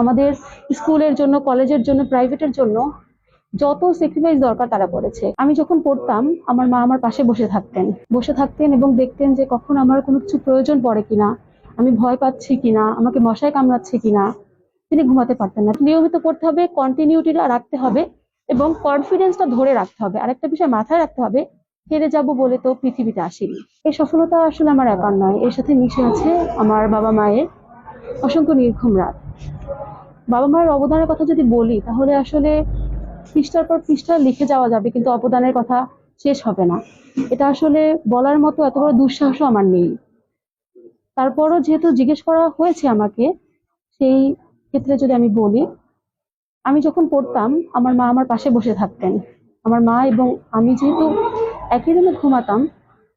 আমাদের স্কুলের জন্য, কলেজের জন্য, প্রাইভেটের জন্য যত স্যাক্রিফাইস দরকার তারা করেছে। আমি যখন পড়তাম, আমার মা আমার পাশে বসে থাকতেন। বসে থাকতেন এবং দেখতেন যে কখন আমার কোনো কিছু প্রয়োজন পড়ে কিনা, আমি ভয় পাচ্ছি কিনা, আমাকে মশায় কামড়াচ্ছে কিনা। তিনি ঘুমাতে পারতেন না। নিয়মিত পড়তে হবে কন্টিনিউটি রাখতে হবে এবং কনফিডেন্সটা ধরে রাখতে হবে। আরেকটা বিষয় মাথায় রাখতে হবে, হেরে যাব বলে তো পৃথিবীতে আসেনি। এই সফলতা আসলে আমার একার নয়, এর সাথে মিশে আছে আমার বাবা মায়ের অসংখ্য নির্ঘুম রাত। বাবা মায়ের অবদানের কথা যদি বলি, তাহলে আসলে পৃষ্ঠার পর পৃষ্ঠা লিখে যাওয়া যাবে, কিন্তু অবদানের কথা শেষ হবে না। এটা আসলে বলার মতো এত বড় দুঃসাহসও আমার নেই। তারপরও যেহেতু জিজ্ঞেস করা হয়েছে আমাকে, সেই ক্ষেত্রে যদি আমি বলি, আমি যখন পড়তাম, আমার মা আমার পাশে বসে থাকতেন। আমার মা এবং আমি যেহেতু একই রুমে ঘুমাতাম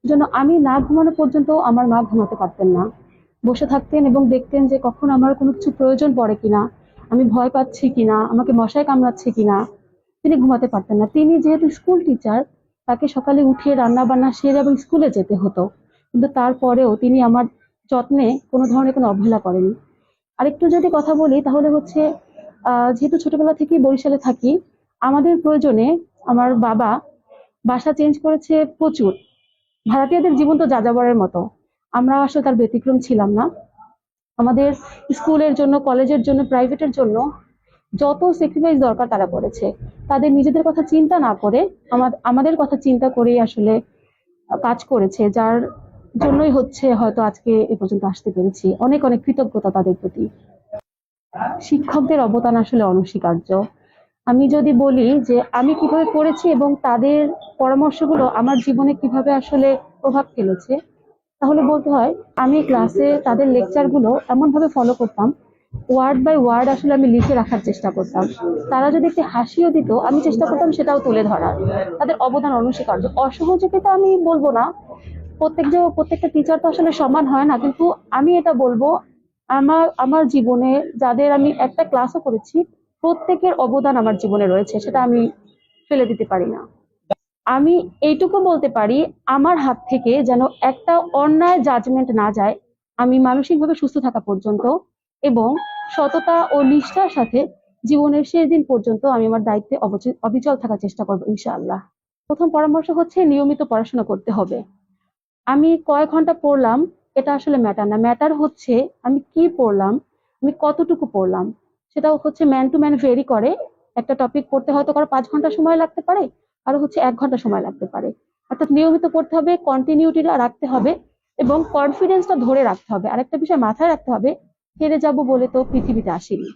জন্য আমি না ঘুমানো পর্যন্ত আমার মা ঘুমাতে পারতেন না। বসে থাকতেন এবং দেখতেন যে কখন আমার কোনো কিছু প্রয়োজন পড়ে কিনা। আমি ভয় পাচ্ছি কিনা, আমাকে মশায় কামড়াচ্ছে কিনা, তিনি ঘুমাতে পারতেন না। তিনি যেহেতু স্কুল টিচার তাকে সকালে উঠিয়ে রান্না বান্না সেরে এবং স্কুলে যেতে হতো। কিন্তু তারপরেও তিনি আমার যত্নে কোনো ধরনের কোনো অবহেলা করেনি। আরেকটু যদি কথা বলি, তাহলে হচ্ছে যেহেতু ছোটবেলা থেকেই বরিশালে থাকি, আমাদের প্রয়োজনে আমার বাবা বাসা চেঞ্জ করেছে প্রচুর। ভাড়াটিয়াদের জীবন তো যাযাবরের মতো। আমরা আসলে তার ব্যতিক্রম ছিলাম না। আমাদের স্কুলের জন্য, কলেজের জন্য, প্রাইভেটের জন্য যত স্যাক্রিফাইস দরকার তারা করেছে। তাদের নিজেদের কথা চিন্তা না করে আমা- আমাদের কথা চিন্তা করেই আসলে কাজ করেছে, যার জন্যই হচ্ছে হয়তো আজকে এ পর্যন্ত আসতে পেরেছি। অনেক অনেক কৃতজ্ঞতা তাদের প্রতি। শিক্ষকদের অবদান আসলে অনস্বীকার্য। আমি যদি বলি যে আমি কীভাবে পড়েছি এবং তাদের পরামর্শগুলো আমার জীবনে কীভাবে আসলে প্রভাব ফেলেছে তাহলে বলতে হয় আমি ক্লাসে তাদের লেকচারগুলো এমনভাবে ফলো করতাম ওয়ার্ড বাই ওয়ার্ড আসলে আমি লিখে রাখার চেষ্টা করতাম। তারা যদি একটি হাসিও দিত আমি চেষ্টা করতাম সেটাও তুলে ধরার। তাদের অবদান অনস্বীকার্য। অসহযোগিতা আমি বলব না। প্রত্যেক যে প্রত্যেকটা টিচার তো আসলে সমান হয় না কিন্তু আমি এটা বলব আমার আমার জীবনে যাদের আমি একটা ক্লাসও করেছি প্রত্যেকের অবদান আমার জীবনে রয়েছে সেটা আমি ফেলে দিতে পারি না। আমি এইটুকু বলতে পারি, আমার হাত থেকে যেন একটা অন্যায় জাজমেন্ট না যায়, আমি মানসিকভাবে সুস্থ থাকা পর্যন্ত এবং সততা ও নিষ্ঠার সাথে জীবনের শেষ দিন পর্যন্ত আমি আমার দায়িত্বে অবচি- অবিচল থাকার চেষ্টা করব ইনশাআল্লাহ। প্রথম পরামর্শ হচ্ছে নিয়মিত পড়াশোনা করতে হবে। আমি কয় ঘণ্টা পড়লাম, এটা আসলে ম্যাটার না। ম্যাটার হচ্ছে আমি কি পড়লাম, আমি কতটুকু পড়লাম, সেটাও হচ্ছে ম্যান টু ম্যান ভেরি করে। একটা টপিক পড়তে হয়তো কারও পাঁচ ঘণ্টা সময় লাগতে পারে আর হচ্ছে এক ঘণ্টা সময় লাগতে পারে। অর্থাৎ নিয়মিত পড়তে হবে কন্টিনিউটিটা রাখতে হবে এবং কনফিডেন্সটা ধরে রাখতে হবে। আরেকটা বিষয় মাথায় রাখতে হবে, হেরে যাব বলে তো পৃথিবীতে আসেনি।